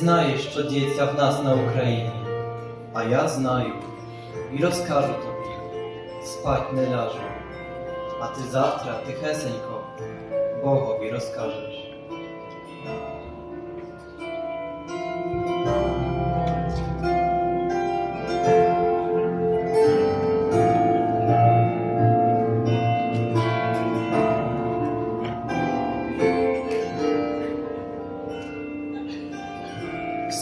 знаєш, що діється в нас на Україні, а я знаю і розкажу тобі, спать не ляжу, а ти завтра тихесенько Богові розкажеш.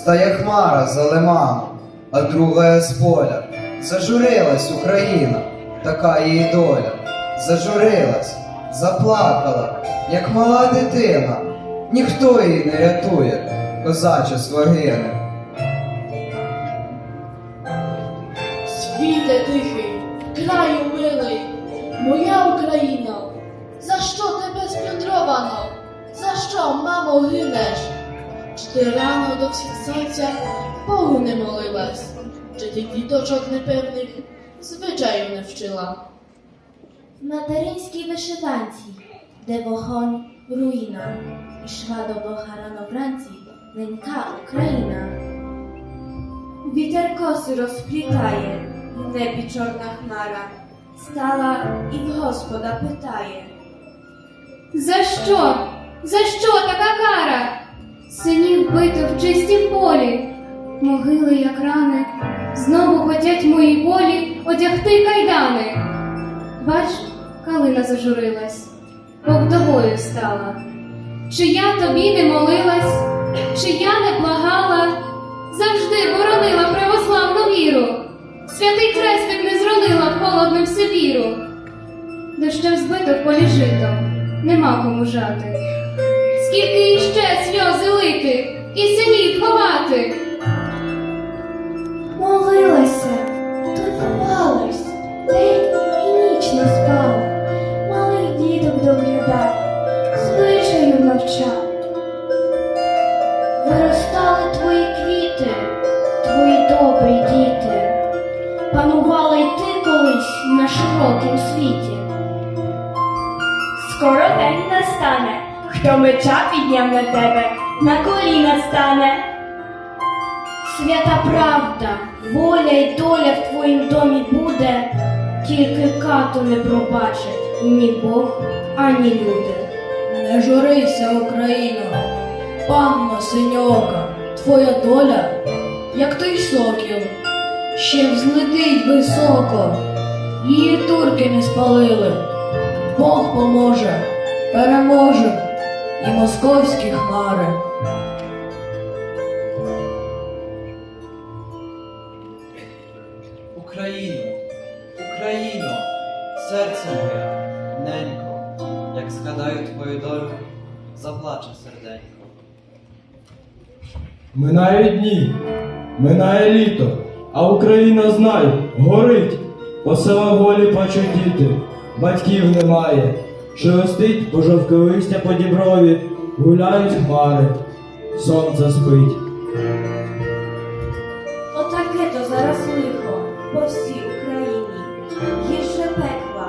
Стає хмара за лиманом, а друга з поля. Зажурилась Україна, така її доля. Зажурилась, заплакала, як мала дитина. Ніхто її не рятує, козаче. Світе ти рано до всіх сонця Богу не молилась? Чи ти діточок непевних звичаю не вчила? В материнській вишиванці, де вогонь руїна, ішла до Бога рано вранці, ненька Україна. Вітер коси розплітає, в небі чорна хмара, стала і в Господа питає. За що? За що така кара? Синів бито в чистім полі, могили, як рани, знову хотять мої волі одягти кайдани. Бач, калина зажурилась, бо стала. Чи я тобі не молилась, чи я не благала, завжди боронила православну віру, святий хрестик не зронила в холодним Сибіру. Дощем збито в полі жито, нема кому жати. Скільки іще сльози панувала й ти колись на широкім світі. Скоро день настане, хто меча підняв на тебе, на коліна стане. Свята правда, воля й доля в твоїм домі буде, тільки кату не пробачать ні Бог, ані люди. Не журися, Україно, панно синьока, твоя доля, як той сокіл, ще взлетить високо, її турки не спалили. Бог поможе, переможе і московські хмари. Україно, Україно, серце моє, ненько, як згадаю твою долю, заплаче серденько. Минають дні, минає літо, а Україна знай, горить. По селах голі плачуть діти, батьків немає. Шелестить пожовке листя по діброві, гуляють хмари, сонце спить. Отаке то зараз лихо по всій Україні. Гірше пекла,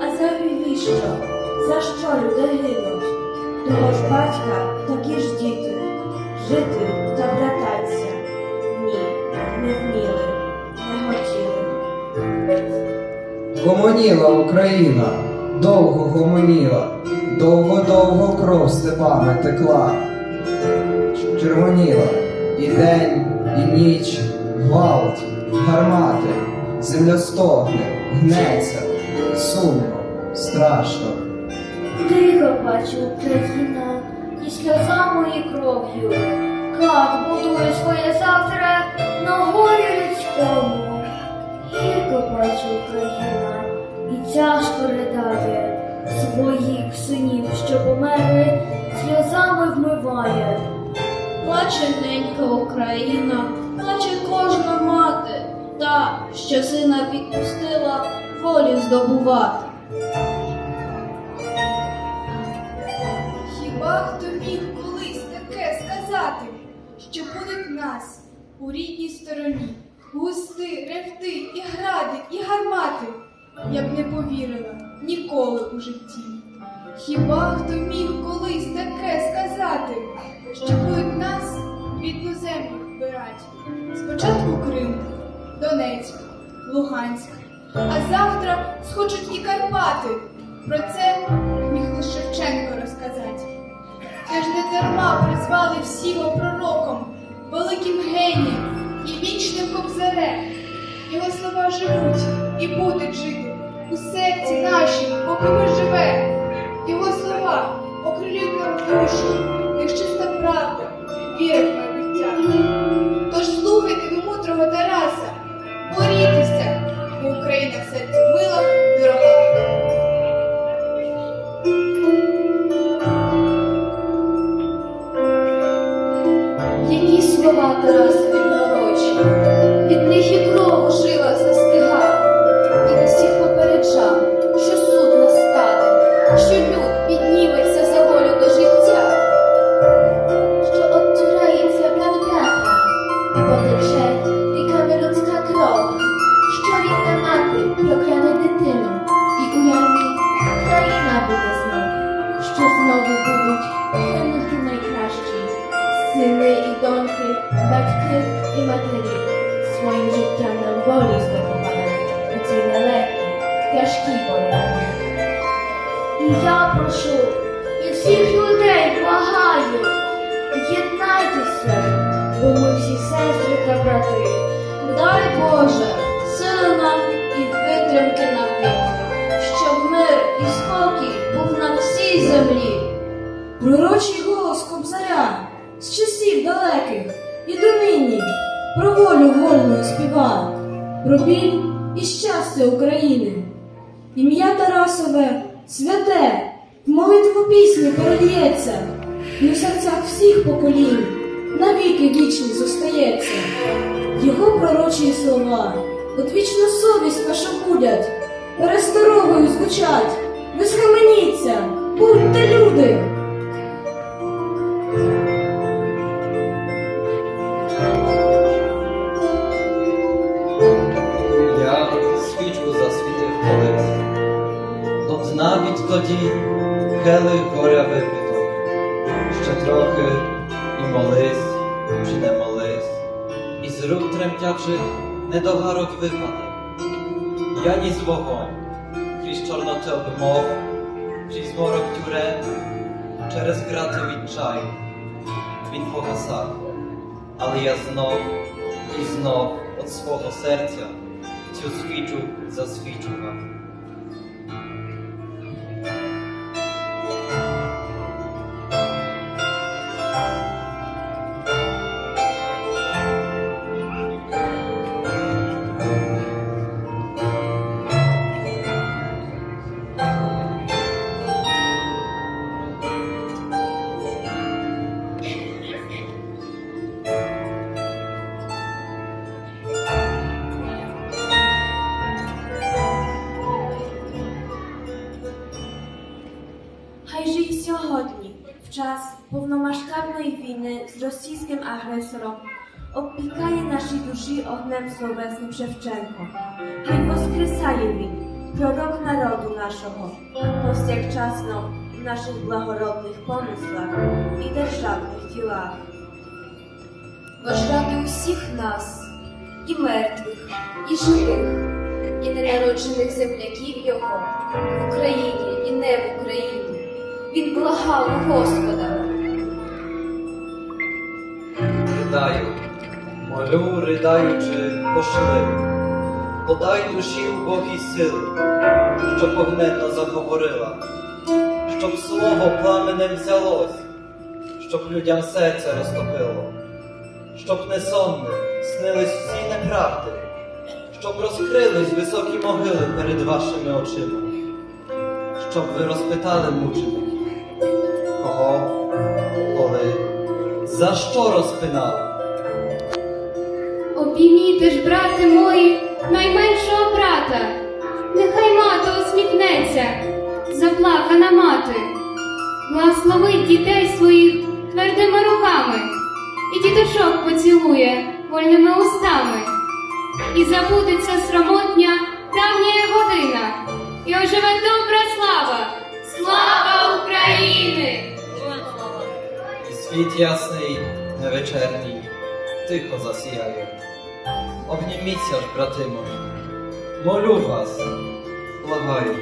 а за віщо? За що люди гинуть? Того ж батька такі ж діти, жити та брататься. Гомоніла Україна, довго гомоніла, довго-довго кров степами текла. Червоніла і день, і ніч, гвалт, гармати, земля стогне, гнеться, сумно, страшно. Тихо плаче Україна, і сльозами і кров'ю. Кат будує своє завтра на горі людському. Гірко плаче Україна, тяжко ридає своїх синів, що померли, сльозами вмиває. Плаче ненька Україна, плаче кожна мати, та, що сина відпустила волю здобувати. Хіба хто міг колись таке сказати, що будуть нас у рідній стороні густи, ревти, і гради, і гармати? Я б не повірила ніколи у житті. Хіба хто міг колись таке сказати, що будуть нас рідну землю вбирать? Спочатку Крим, Донецьк, Луганськ, а завтра схочуть і Карпати. Про це міг лише Шевченко розказати. Це ж не дарма призвали всі його пророком, великим генієм і вічним кобзарем. Його слова живуть і будуть жити у серці нашій, поки ми живемо. Його слова окрилюють нам душу, їх чиста правда, вірна майбуття. Тож слухайте мудрого Тараса, і доньки, батьки і матері своїм життям нам волі здобували у цій нелегкій, тяжкій війні. І я прошу, і всіх людей благаю, єднайтеся, бо ми всі сестри та брати. Дай Боже, сили нам і витримки на вік, щоб мир і спокій був на всій землі. З часів далеких і донині про волю вольну співа, про біль і щастя України. Ім'я Тарасове святе, в молитву пісні перельється, і в серцях всіх поколінь навіки вічні зостається. Його пророчі слова, от вічну совість вашу будять, пересторогою звучать. Ви схаменіться, будьте люди. навіть тоді келих горя випито. Ще трохи і молись, чи не молись, і з рук тремтячих недогарок випаде. Я ніс вогонь, крізь чорноти обмов, крізь морок тюрем, через грати від чаю. Він погасав, але я знов і знов від свого серця цю свічу засвічував. з російським агресором, обпікає наші душі огнем словесним Шевченко. Хай воскресає він, пророк народу нашого, повсякчасно в наших благородних помислах і державних ділах. Бож ради усіх нас, і мертвих, і живих, і ненароджених земляків його в Україні і не в Україні. Він благав Господа. Ридаю, молю, ридаючи, пошли, подай душі убогій сили, щоб огненно заговорила, щоб слово пламенем взялось, щоб людям серце розтопило, щоб несонним снились всі неправди, щоб розкрились високі могили перед вашими очима, щоб ви розпитали мучених, кого, за що розпинали. Обійміте ж, брати мої, найменшого брата, нехай мати усміхнеться, заплакана мати, благословить дітей своїх твердими руками, і діточок поцілує вольними устами, і забудеться срамотня давня година, і оживе добра слава, слава Світ ясний, невечерній, тихо засіяє. Обніміться ж, брати мої, молю вас, благаю.